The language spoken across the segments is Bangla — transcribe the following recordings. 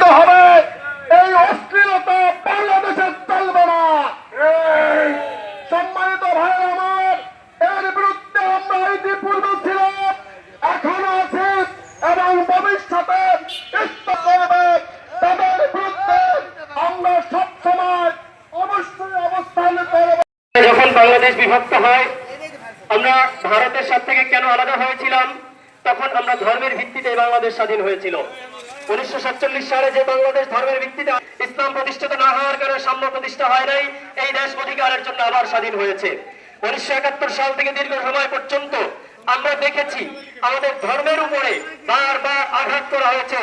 প্রমাণিত হবে। এই অশ্লীলতা বাংলাদেশে চলবে না। সম্মানিত ভাই আমার এর বিরুদ্ধে আমরা ইতিপূর্বে ছিলাম এখন আছি এবং ভবিষ্যতে করবে তাদের বিরুদ্ধে। আমরা সবসময় অবশ্যই অবস্থান করব। যখন বাংলাদেশ বিভক্ত হয় আমরা ভারতের সাথে থেকে কেন আলাদা হয়েছিলাম তখন আমরা ধর্মের ভিত্তিতে বাংলাদেশ স্বাধীন হয়েছিল। উনিশশো সাতচল্লিশ সালে যে বাংলাদেশ ধর্মের ভিত্তিতে ইসলাম প্রতিষ্ঠিত না হওয়ার কারণে সাম্য প্রতিষ্ঠা হয় নাই, এই দেশ অধিকারের জন্য আবার স্বাধীন হয়েছে। উনিশশো একাত্তর সাল থেকে দীর্ঘ সময় পর্যন্ত আমরা দেখেছি আমাদের ধর্মের উপরে বারবার আঘাত করা হয়েছে।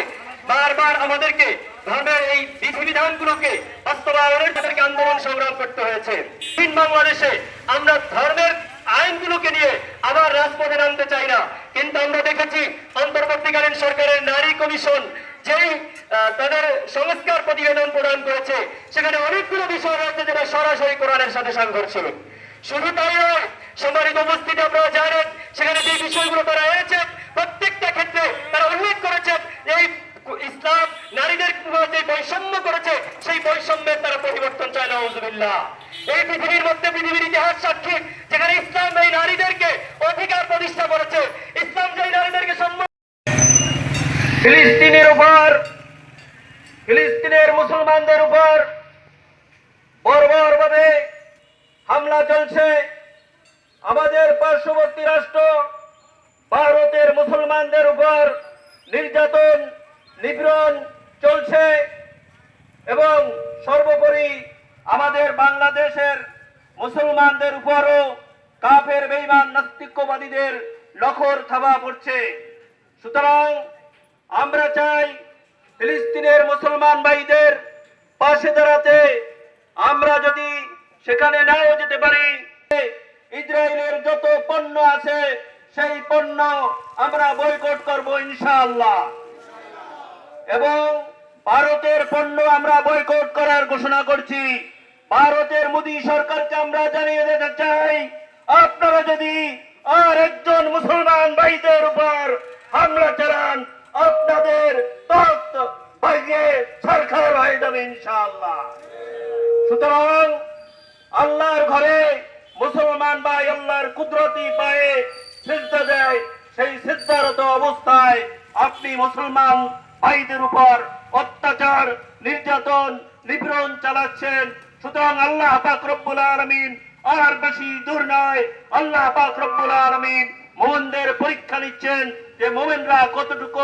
বারবার আমাদেরকে ধর্মের এই বিধিবিধানগুলোকে বাস্তবায়নের তাদেরকে আন্দোলন সংগ্রাম করতে হয়েছে। তিন বাংলাদেশে আমরা ধর্মের আইনগুলোকে নিয়ে আবার রাজপথে নামতে চাই না। কিন্তু আমরা দেখেছি অন্তর্বর্তীকালীন সরকারের নারী কমিশন যেই তাদের সংস্কার প্রতিবেদন প্রদান করেছে, সেখানে অনেকগুলো বিষয় রয়েছে যেটা সরাসরি কোরআনের সাথে সাংঘর্ষিক শুধু তাই নয়, সম্মানিত উপস্থিতি আপনারা জানেন, সেখানে যে বিষয়গুলো তারা এনেছেন, প্রত্যেকটা ক্ষেত্রে তারা উল্লেখ করেছেন এই ইসলাম নারীদের যে বৈষম্য করেছে, সেই বৈষম্যের তারা পরিবর্তন চায় না নজুবিল্লাহ এই পৃথিবীর মধ্যে পৃথিবীর ইতিহাস সাক্ষী, যেখানে ইসলাম এই নারীদেরকে অধিকার প্রতিষ্ঠা করেছে ইসলাম যে নারীদেরকে সম্মান ফিলিস্তিনের উপর, ফিলিস্তিনের মুসলমানদের উপর বর্বর বর্বরভাবে হামলা চলছে। আমাদের পার্শ্ববর্তী রাষ্ট্র, ভারতের মুসলমানদের উপর নির্যাতন, নিপীড়ন চলছে এবং সর্বোপরি আমাদের বাংলাদেশের মুসলমানদের উপরও কাফের বেইমান নাস্তিক্যবাদীদের লখর থাবা পড়ছে। সুতরাং আমরা চাই ফিলিস্তিনের মুসলমান ভাইদের পাশে দাঁড়াতে। আমরা যদি সেখানে নাও যেতে পারি, ইসরায়েলের যত পণ্য আছে, সেই পণ্য আমরা বয়কট করব ইনশাআল্লাহ। এবং ভারতের পণ্য আমরা বয়কট করার ঘোষণা করছি। ভারতের মোদী সরকারকে আমরা জানিয়ে দিতে চাই, আপনারা যদি আর একজন মুসলমান ভাইদের উপর হামলা চালান আপনাদের সরকার হয়ে যাবে ইনশাআল্লাহ। সুতরাং আল্লাহর ঘরে মুসলমান ভাই আল্লাহর কুদরতি পায়ে সিজদা দেয়, সেই সিদ্ধারত অবস্থায় আপনি মুসলমান ভাইদের উপর অত্যাচার, নির্যাতন, নিপীড়ন চালাচ্ছেন। সুতরাং আল্লাহ পাক রব্বুল আলামিন আর বেশি দূর নয়, আল্লাহ পাক রব্বুল আলামিন মোমেনদের পরীক্ষা নিচ্ছেন যে মোমেনরা কতটুকু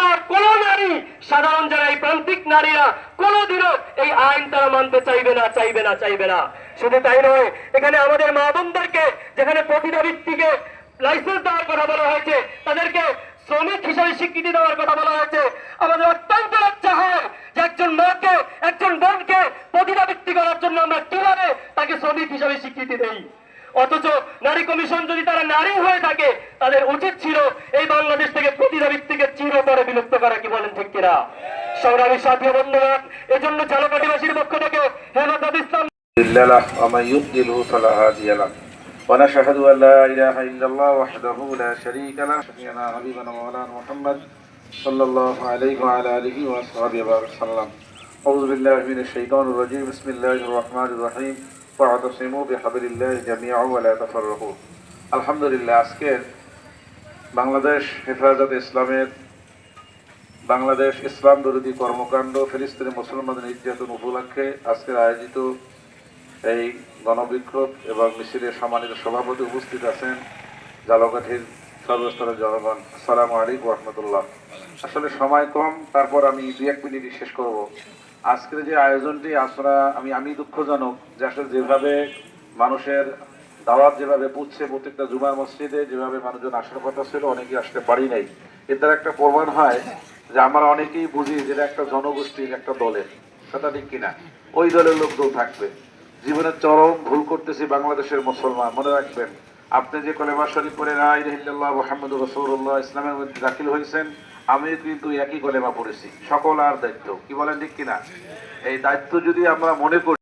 সাধারণ যারা এই প্রান্তিক নারীরা, কোনোদিনও এই আইন তারা মানতে চাইবে না চাইবে না চাইবে না। শুধু তাই নয়, এখানে আমাদের মা বোনদেরকে, যেখানে প্রতিটা ভিত্তিকে লাইসেন্স দেওয়ার কথা বলা হয়েছে, তাদেরকে শ্রমিক হিসাবে স্বীকৃতি দেওয়ার কথা বলা হয়েছে। আমাদের অত্যন্ত লজ্জা হয় যে একজন মাকে, একজন বোনকে প্রতিটা ভিত্তি করার জন্য আমরা কীভাবে তাকে শ্রমিক হিসাবে স্বীকৃতি দেই। অথচ নারী কমিশন যদি তারা নারী হয়ে থাকে তাদের উচিত ছিল এই বাংলাদেশ থেকে প্রতিটা ভিত্তিকে চিরতরে বিলুপ্ত করা কি বলেন ঠিক কিনা সংগ্রামী সাথী ও বন্ধুগণ এজন্য ঝালকাঠিবাসীর পক্ষ থেকে হেমন্ত ইসলাম مضل له ومن يضلله فلا هادي له ونشهد ان لا اله الا الله وحده لا شريك له شفيعنا حبيبنا مولانا محمد صلى الله عليه وعلى اله واصحابه وسلم اعوذ بالله من الشيطان الرجيم بسم الله الرحمن الرحيم ওয়াতাসিমু বিহাবিলিল্লাহ জামিয়া ওয়ালা তাফাররাহু আলহামদুলিল্লাহ আজকের বাংলাদেশ হেফাজত ইসলামের বাংলাদেশ ইসলাম বিরোধী কর্মকাণ্ড ফিলিস্তিনি মুসলমানদের নির্যাতন উপলক্ষে আজকের আয়োজিত এই গণবিক্ষোভ এবং মিছিলের সম্মানিত সভাপতি উপস্থিত আছেন জালকাঠির সর্বস্তরের জনগণ। আসসালামু আলিক রহমতুল্লাহ। আসলে সময় কম, তারপর আমি দু এক মিনিট শেষ করব। আজকের যে আয়োজনটি আসলে আমি আমি দুঃখজনক যে আসলে যেভাবে মানুষের দাওয়াত যেভাবে পুচ্ছে প্রত্যেকটা জুমার মসজিদে, যেভাবে মানুষজন আসার কথা ছিল অনেকেই আসতে পারি নাই। এর দ্বারা একটা প্রমাণ হয় যে আমরা অনেকেই বুঝি যেটা একটা জনগোষ্ঠীর একটা দলের সেটা ঠিক কিনা? ওই দলের লোকজন থাকবে। জীবনের চরম ভুল করতেছি বাংলাদেশের মুসলমান, মনে রাখবেন। আপনি যে কলেমা শরীফ পড়ে রায় ইলাহিল্লাহ মোহাম্মদ রসুল্লাহ ইসলামের মধ্যে দাখিল হয়েছেন, আমিও কিন্তু একই কলেমা পড়েছি। সকল আর দায়িত্ব। কি বলেন ঠিক কিনা? এই দায়িত্ব যদি আমরা মনে করি